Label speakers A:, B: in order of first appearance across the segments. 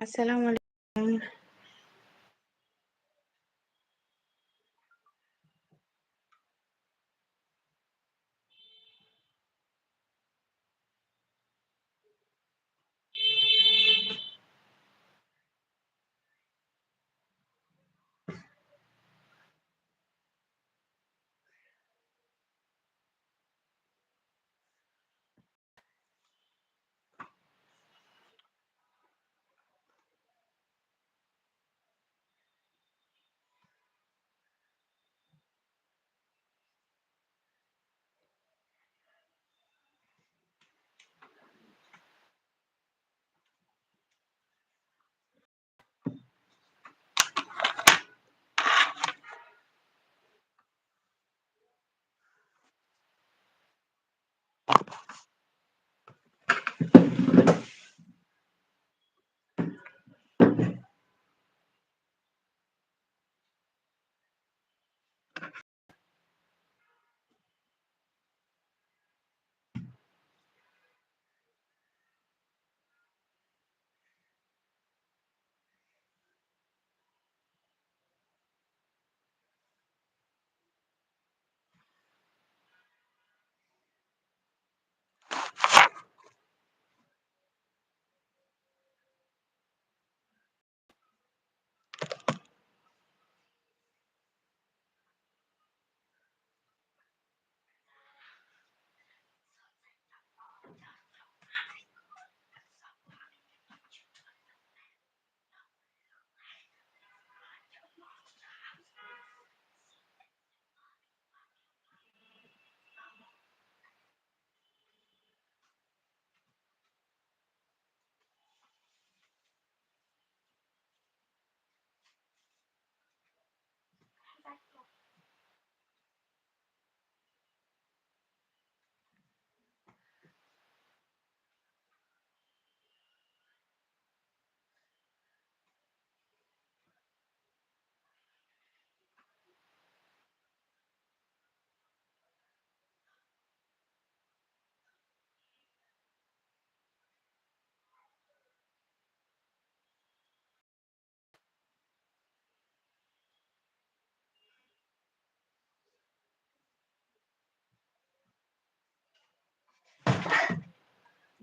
A: আসসালামু আলাইকুম।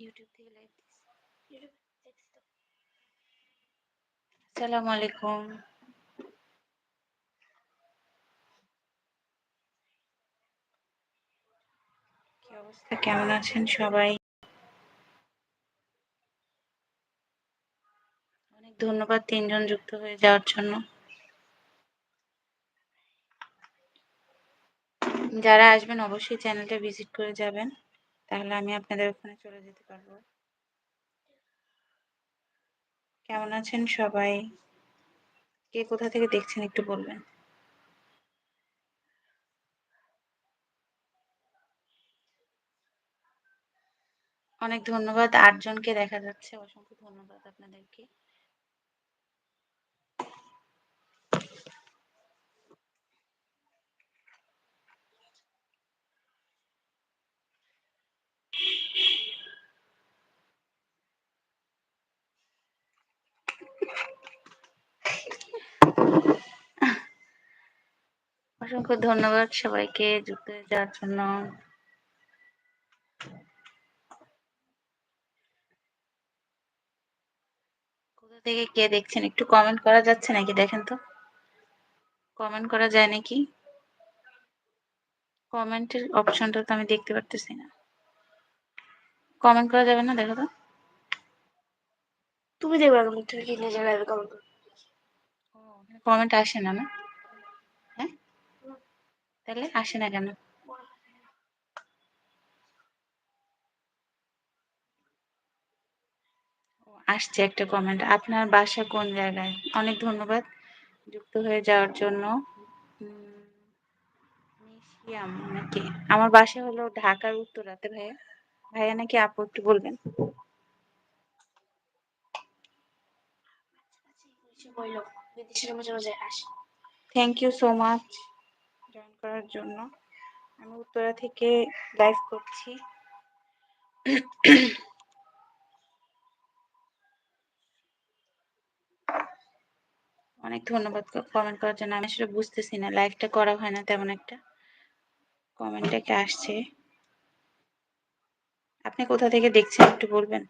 A: ইউটিউব থেকে লাইভ আসসালামু আলাইকুম। কি অবস্থা? কেমন আছেন সবাই? অনেক ধন্যবাদ তিনজন যুক্ত হয়ে যাওয়ার জন্য। যারা আসবেন অবশ্যই চ্যানেলটা ভিজিট করে যাবেন। তাহলে আমি আপনাদের ওখানে চলে যেতে পারব। কেমন আছেন সবাই? কে কোথা থেকে দেখছেন একটু বলবেন? অনেক ধন্যবাদ আটজনকে দেখা যাচ্ছে। অসংখ্য ধন্যবাদ আপনাদেরকে। অসংখ্য ধন্যবাদ সবাইকে যুক্ত হয়ে যাওয়ার জন্য। কোথা থেকে কে দেখছেন একটু কমেন্ট করা যাচ্ছে নাকি দেখেন তো? কমেন্ট করা যায় নাকি? কমেন্টের অপশনটা তো আমি দেখতে পারতেছি না। কমেন্ট করা যাবে না দেখো তো? তুমি দেখবে কমেন্ট আসে না না? তাহলে আসে না কেন? আসছে একটা কমেন্ট আপনার বাসা কোন জায়গায়? অনেক ধন্যবাদ যুক্ত হয়ে যাওয়ার জন্য। নাকি? আমার বাসা হলো ঢাকার উত্তরাতে ভাইয়া। ভাইয়া নাকি আপু একটু বলবেন? Thank you so much join করার জন্য। আমি উত্তরা থেকে লাইভ করছি। অনেক ধন্যবাদ কমেন্ট করার জন্য। আমি আসলে বুঝতেছি না লাইভটা করা হয় না তেমন একটা। কমেন্টটা কি আসছে? আপনি কোথা থেকে দেখছেন একটু বলবেন?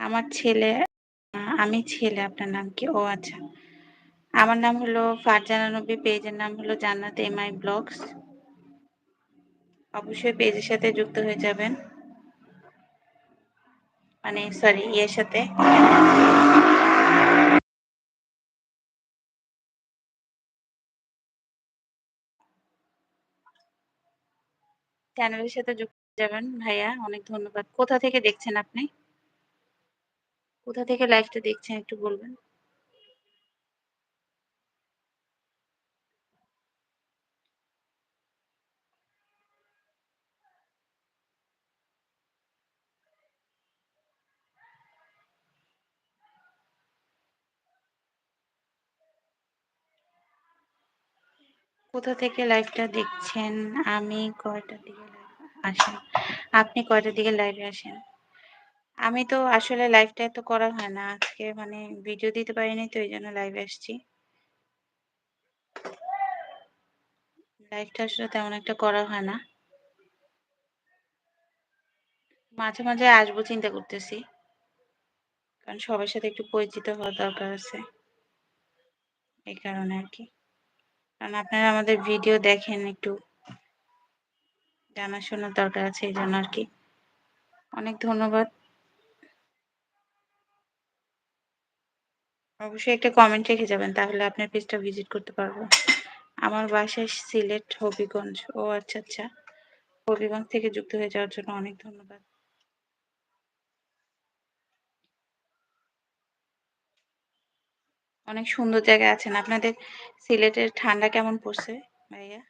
A: আমার ছেলে আমি ছেলে। আপনার নাম কি? ও আচ্ছা। আমার নাম হলো ফারজানা নবী, পেজের নাম হলো জান্নাত এমআই ব্লগস। অবশ্যই পেজের সাথে যুক্ত হয়ে যাবেন। মানে সরি ইয়ের সাথে চ্যানেলের সাথে যুক্ত যাবেন ভাইয়া। অনেক ধন্যবাদ। কোথা থেকে দেখছেন আপনি? কোথা থেকে লাইভটা দেখছেন একটু বলবেন? কোথা থেকে লাইভটা দেখছেন? আমি কয়টার দিকে আসেন? আপনি কয়টার দিকে লাইভে আসেন? আমি তো আসলে লাইভটা এত করা হয় না। আজকে মানে ভিডিও দিতে পারিনি তো এই জন্য লাইভে আসছি। লাইভটা আসলে তেমন একটা করা হয় না। মাঝে, মাঝে আসব চিন্তা করতেছি। কারণ সবার সাথে একটু পরিচিত হওয়া দরকার আছে। এই কারণে আরকি। কারণ আপনারা আমাদের ভিডিও দেখেন একটু জানাশোনার দরকার আছে এই জন্য আর কি অনেক ধন্যবাদ। অবশ্যই একটা কমেন্ট রেখে যাবেন তাহলে আপনার পেজটা ভিজিট করতে পারব। আমার বাসা সিলেট হবিগঞ্জ। ও আচ্ছা, আচ্ছা। হবিগঞ্জ থেকে যুক্ত হয়ে যাওয়ার জন্য অনেক ধন্যবাদ। অনেক সুন্দর জায়গায় আছেন। আপনাদের সিলেটের ঠান্ডা কেমন পড়ছে, ভাইয়া?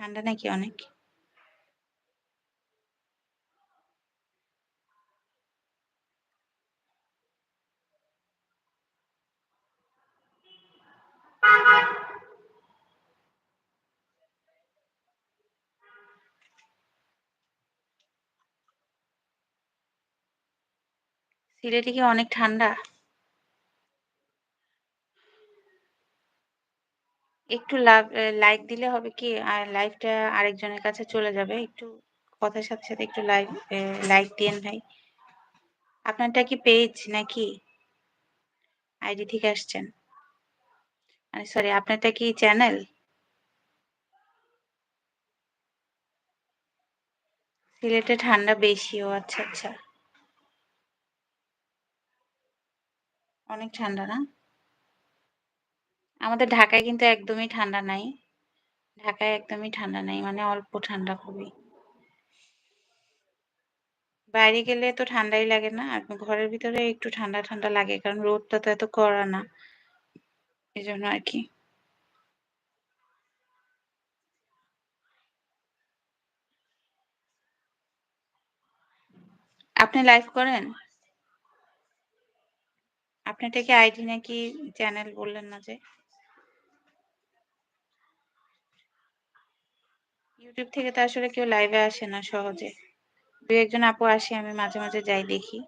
A: ঠান্ডা নাকি অনেক? সিলেটে কি অনেক ঠান্ডা? একটু লাভ লাইক দিলে হবে কি আর লাইভটা আরেকজনের কাছে চলে যাবে। একটু কথার সাথে, সাথে একটু লাইভ লাইক দিয়েন ভাই। আপনারটা কি পেজ নাকি? আইডি থেকে আসছেন? মানে সরি আপনারটা কি চ্যানেল? সিলেটে ঠান্ডা বেশি। ও আচ্ছা, আচ্ছা। অনেক ঠান্ডা না? আমাদের ঢাকায় কিন্তু একদমই ঠান্ডা নাই। ঢাকায় একদমই ঠান্ডা নাই। মানে অল্প ঠান্ডা খুবই। বাইরে গেলে তো ঠান্ডাই লাগে না? আর ঘরের ভিতরে একটু ঠান্ডা, ঠান্ডা লাগে। কারণ রোদটা তো এত কড়া না। এজন্য আরকি। আপনি লাইভ করেন? আপনারটা কি আইডি নাকি চ্যানেল বললেন না যে? ইউটিউব থেকে তো আসলে কেউ লাইভে আসে না সহজে। দু একজন আপু আসে আমি মাঝে, মাঝে যাই দেখি।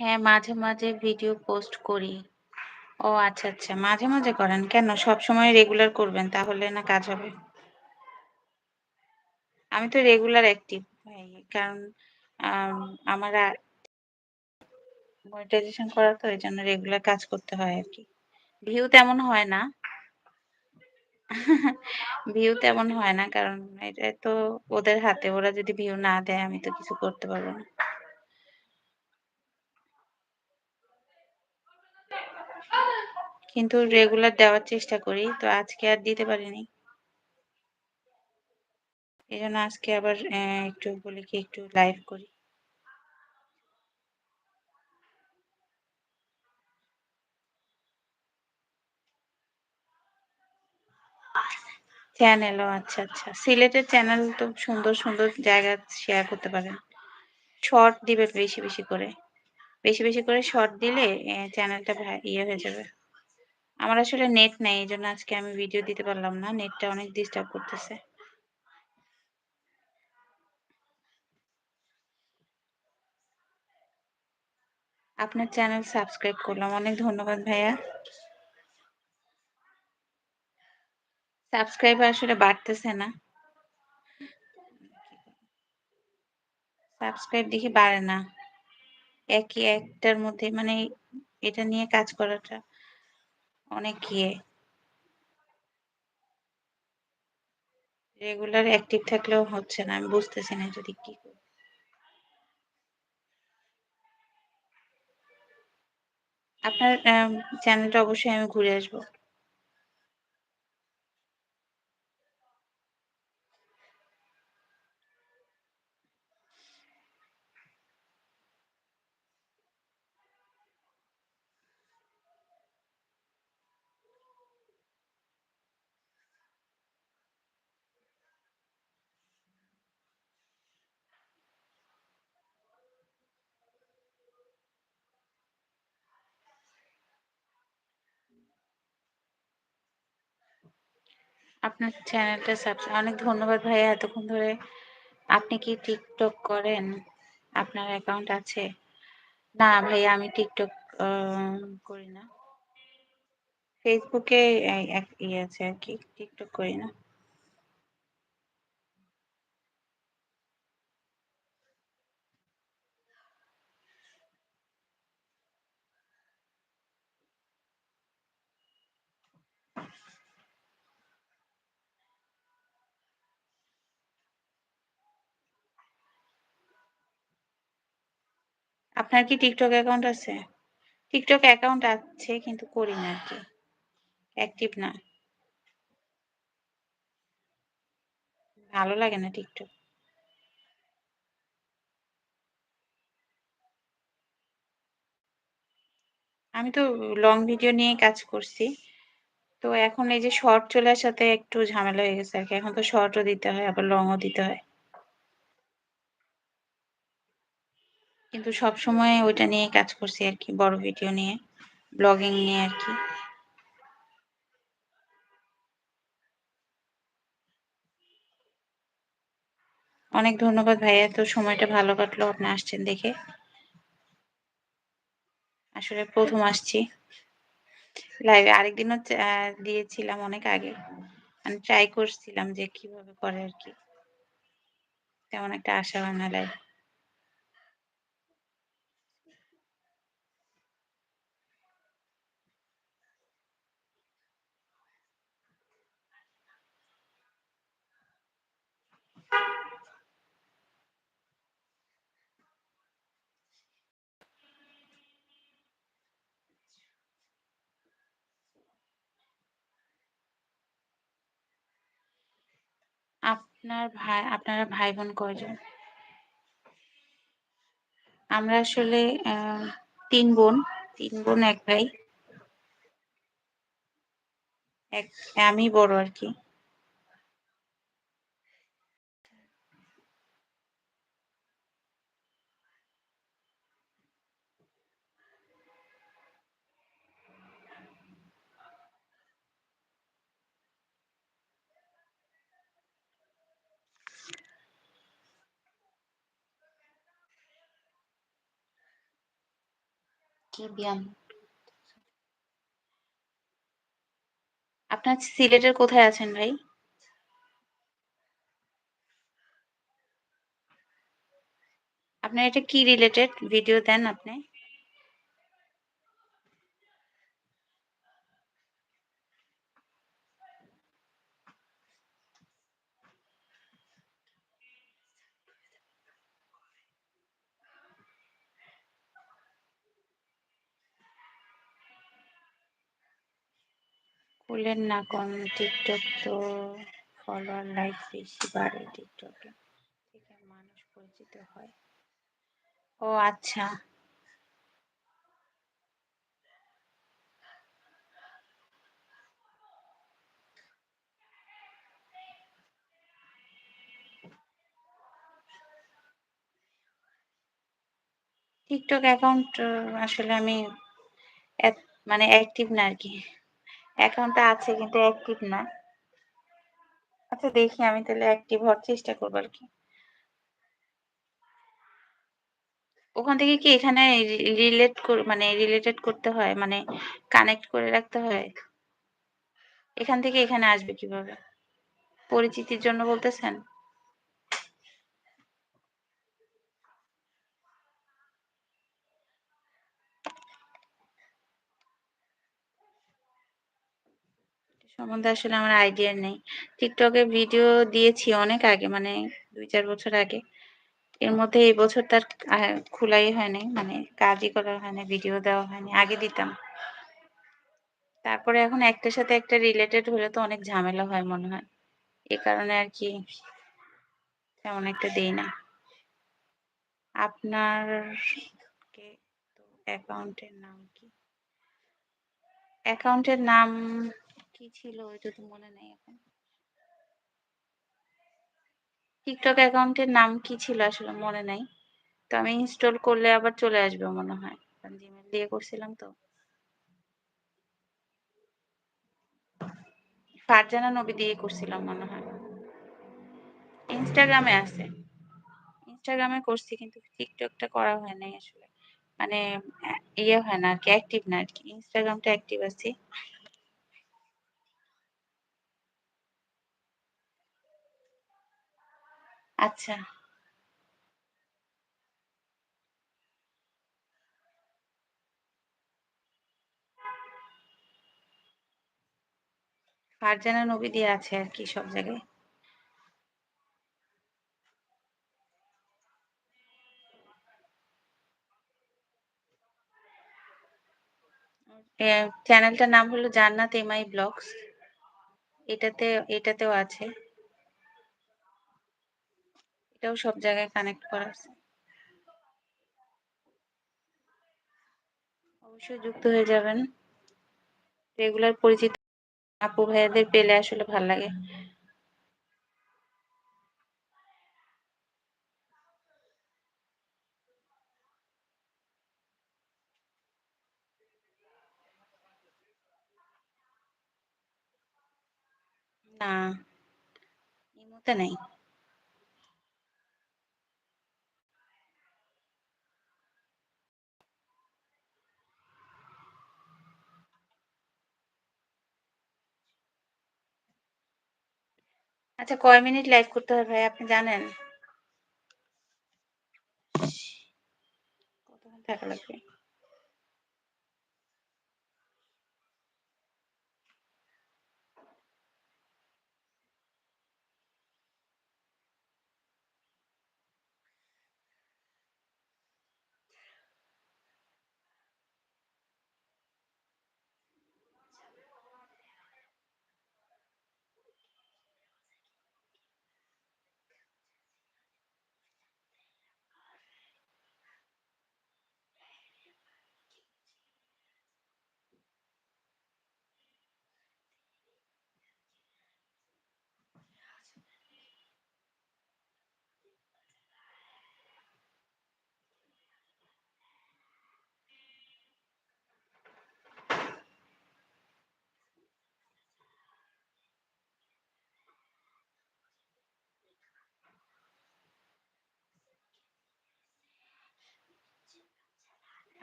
A: হ্যাঁ, মাঝে, মাঝে ভিডিও পোস্ট করি। ও আচ্ছা, আচ্ছা। মাঝে, মাঝে করেন। কেন সবসময় রেগুলার করবেন তাহলে না কাজ হবে? আমি তো রেগুলার অ্যাক্টিভ। কারণ আমার মনিটাইজেশন করা তো এজন্য রেগুলার কাজ করতে হয় আর কি ভিউ তেমন হয় না। ভিউ তেমন হয় না। কারণ এটা তো ওদের হাতে। ওরা যদি ভিউ না দেয় আমি তো কিছু করতে পারব না। কিন্তু রেগুলার দেওয়ার চেষ্টা করি। তো আজকে আর দিতে পারিনি। এই জন্য আজকে আবার একটু বলি কি একটু লাইভ করি। চ্যানেল ও আচ্ছা, আচ্ছা। সিলেটের চ্যানেল তো সুন্দর, সুন্দর জায়গা শেয়ার করতে পারেন। শর্ট দিবেন বেশি, বেশি করে। বেশি, বেশি করে শর্ট দিলে চ্যানেলটা ইয়ে হয়ে যাবে। আমার আসলে নেট নাই। এই জন্য আজকে আমি ভিডিও দিতে পারলাম না। নেটটা অনেক ডিস্টার্ব করতেছে। আপনার চ্যানেল সাবস্ক্রাইব করলাম। অনেক ধন্যবাদ ভাইয়া। সাবস্ক্রাইব আসলে বাড়তেছে না। সাবস্ক্রাইব দেখি বাড়ে না। একই একটার মধ্যে মানে এটা নিয়ে কাজ করাটা অনেক ইয়ে। রেগুলার অ্যাক্টিভ থাকলেও হচ্ছে না। আমি বুঝতেছি না যদি কি করি আপনার চ্যানেলটা অবশ্যই আমি ঘুরে আসব। আপনার চ্যানেলটা সাবস্ক্রাইব অনেক ধন্যবাদ ভাইয়া এতক্ষণ ধরে। আপনি কি টিকটক করেন? আপনার অ্যাকাউন্ট আছে? না ভাইয়া, আমি টিকটক করি না। এক ইয়ে আছে আর কি টিকটক করি না। আপনার কি টিকটক অ্যাকাউন্ট আছে? টিকটক অ্যাকাউন্ট আছে, কিন্তু করি না আরকি। অ্যাক্টিভ না। ভালো লাগে না টিকটক আমি তো লং ভিডিও নিয়েই কাজ করছি। তো এখন এই যে শর্ট চলে আসাতে একটু ঝামেলা হয়ে গেছে আর কি এখন তো শর্টও দিতে হয়, আবার লংও দিতে হয়। কিন্তু সবসময় ওইটা নিয়ে কাজ করছি আর কি, বড় ভিডিও নিয়ে। ব্লগিং নিয়ে আর কি অনেক ধন্যবাদ ভাইয়া। তো সময়টা ভালো কাটলো, আপনি আসছেন দেখে। আসলে প্রথম আসছি। লাইভে আরেকদিনও দিয়েছিলাম অনেক আগে। আমি ট্রাই করছিলাম যে কীভাবে করে আর কি তেমন একটা আশা হয় না লাইভে। আপনার ভাই, আপনারা ভাই-বোন কয়জন? আমরা আসলে তিন ৩ বোন। তিন বোন, এক ভাই। এক, আমি বড় আর কি ব্যায়াম? আপনার সিলেটের কোথায় আছেন ভাই? আপনার এটা কি রিলেটেড ভিডিও দেন আপনি? খুলেন না কম টিকটক তো ফলোয়ার লাইক বেশি বাড়ে টিকটকে। থেকে মানুষ পরিচিত হয়। ও আচ্ছা। টিকটক অ্যাকাউন্ট আসলে আমি মানে অ্যাক্টিভ না আর কি। অ্যাকাউন্টটা আছে কিন্তু অ্যাক্টিভ না। আচ্ছা দেখি আমি তাহলে অ্যাক্টিভ হওয়ার চেষ্টা করব আর কি ওখান থেকে কি এখানে রিলেট মানে রিলেটেড করতে হয়? মানে কানেক্ট করে রাখতে হয়? এখান থেকে এখানে আসবে কীভাবে? পরিচিতির জন্য বলতেছেন? সম্বন্ধে আসলে আমার আইডিয়া নেই। টিকটকে ভিডিও দিয়েছি অনেক আগে মানে ২-৪ বছর আগে। এর মধ্যে এই বছর তার খোলাই হয় নাই। মানে কাজই করা হয়নি ভিডিও দেওয়া হয়নি। আগে দিতাম। তারপরে এখন একটার সাথে একটা রিলেটেড হলে তো অনেক ঝামেলা হয় মনে হয়। এ কারণে আর কি তেমন একটা দেই না। আপনার অ্যাকাউন্টের নাম কি? অ্যাকাউন্টের নাম কি ছিল ওইটা তো মনে নেই এখন। TikTok অ্যাকাউন্টের নাম কি ছিল আসলে মনে নাই। তো আমি ইনস্টল করলে আবার চলে আসবে মনে হয়। কারণ Gmail দিয়ে করছিলাম তো। ফারজানা নবী দিয়ে করছিলাম মনে হয়। ইনস্টাগ্রামে আছে। ইনস্টাগ্রামে করছি কিন্তু TikTok টা করা হয় নাই আসলে। মানে ইয়ে হয় না আরকি, অ্যাক্টিভ না আরকি। Instagram টা অ্যাক্টিভ আছি। আচ্ছা। ফারজানা নবী দিয়ে আছে আর কি সব জায়গায়। চ্যানেলটার নাম হলো জান্নাত এমআই ব্লগস। এটাতে, এটাতেও আছে। এটাও সব জায়গায় কানেক্ট করা আছে। অবশ্যই যুক্ত হয়ে যাবেন। রেগুলার পরিচিত আপু, ভাইয়াদের পেলে আসলে ভালো লাগে। না। ইমোতে নাই। আচ্ছা কয় মিনিট লাইভ করতে হবে ভাই আপনি জানেন? কতক্ষণ থাকা লাগবে?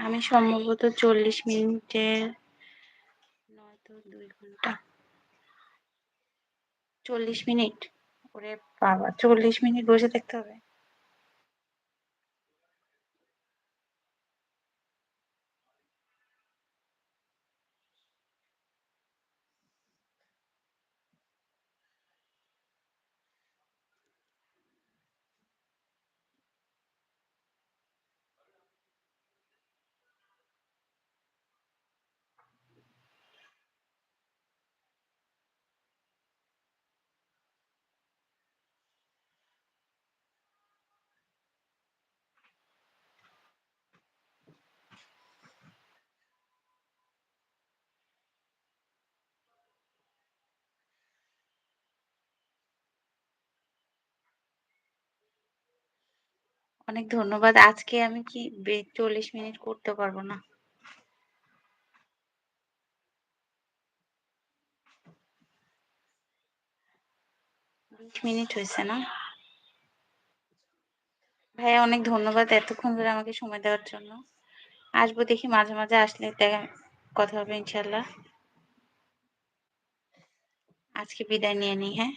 A: আমি সম্ভবত ৪০ মিনিটের নয়তো দুই ঘণ্টা। ৪০ মিনিট? ওরে বাবা! ৪০ মিনিট বসে থাকতে হবে? অনেক ধন্যবাদ। আজকে আমি কি ৪০ মিনিট করতে পারব না। ২০ মিনিট হয়েছে না? ভাইয়া অনেক ধন্যবাদ এতক্ষণ ধরে আমাকে সময় দেওয়ার জন্য। আসব দেখি মাঝে, মাঝে আসলে কথা হবে ইনশাআল্লাহ। আজকে বিদায় নিয়ে নিই, হ্যাঁ?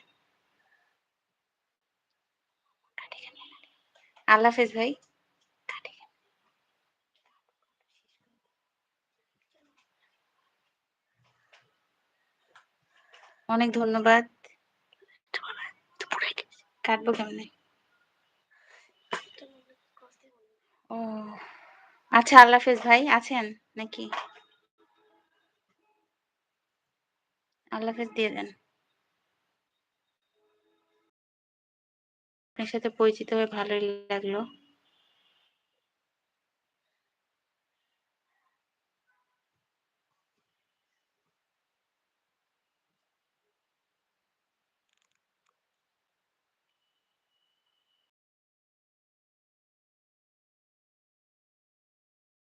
A: আল্লাহ হাফেজ ভাই। অনেক ধন্যবাদ। কাটবো কেমনে? ও আচ্ছা আল্লাহ হাফেজ ভাই, আছেন নাকি? আল্লাহ হাফেজ দিয়ে দেন। আপনার সাথে পরিচিত হয়ে ভালোই লাগল।